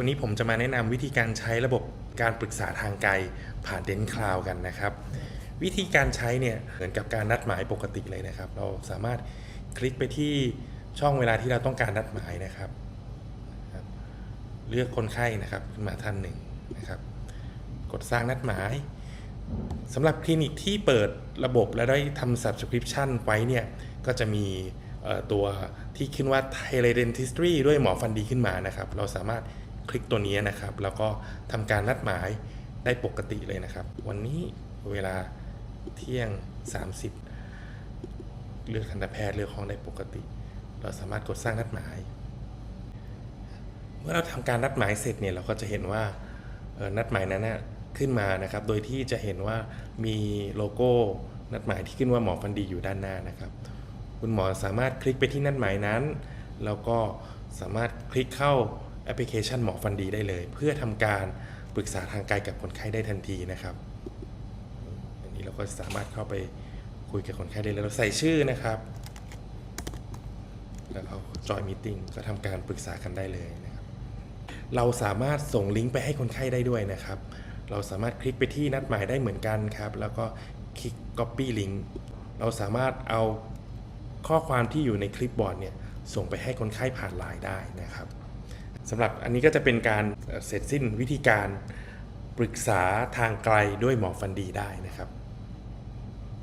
วันนี้ผมจะมาแนะนำวิธีการใช้ระบบการปรึกษาทางไกลผ่านเดนคลาวกันนะครับ วิธีการใช้เนี่ยเหมือนกับการนัดหมายปกติเลยนะครับ เราสามารถคลิกไปที่ช่องเวลาที่เราต้องการนัดหมายนะครับ เลือกคนไข้นะครับขึ้นมาท่านหนึ่งนะครับ กดสร้างนัดหมายสำหรับคลินิกที่เปิดระบบและได้ทำ subscription ไว้เนี่ยก็จะมีตัวที่ขึ้นว่า teledentistry ด้วยหมอฟันดีขึ้นมานะครับ เราสามารถ คลิกตัวนี้นะครับ แล้วก็ทำการนัดหมายได้ปกติเลยนะครับ วันนี้เวลาเที่ยง 30 เลือกทันตแพทย์เลือกห้องได้ปกติ เราสามารถกดสร้างนัดหมาย เมื่อเราทำการนัดหมายเสร็จเนี่ยเราก็จะเห็นว่านัดหมายนั้นนะขึ้นมานะครับ โดยที่จะเห็นว่ามีโลโก้นัดหมายที่ขึ้นว่าหมอฟันดีอยู่ด้านหน้านะครับ คุณหมอสามารถคลิกไปที่นัดหมายนั้น แล้วก็สามารถคลิกเข้า แอปพลิเคชันหมอฟันดีได้เลย เพื่อทำการปรึกษาทางไกลกับคนไข้ได้ทันทีนะครับ อันนี้เราก็สามารถเข้าไปคุยกับคนไข้ได้เลยเราใส่ชื่อนะครับ แล้วเขาจอยมีติ้งก็ทำการปรึกษากันได้เลยนะครับ เราสามารถส่งลิงก์ไปให้คนไข้ได้ด้วยนะครับ เราสามารถคลิกไปที่นัดหมายได้เหมือนกันครับ แล้วก็คลิก Copy Link เราสามารถเอาข้อความที่อยู่ในคลิปบอร์ดเนี่ยส่งไปให้คนไข้ผ่านไลน์ได้นะครับ สำหรับอันนี้ก็จะเป็นการเสร็จสิ้นวิธีการปรึกษาทางไกลด้วยหมอฟันดีได้นะครับ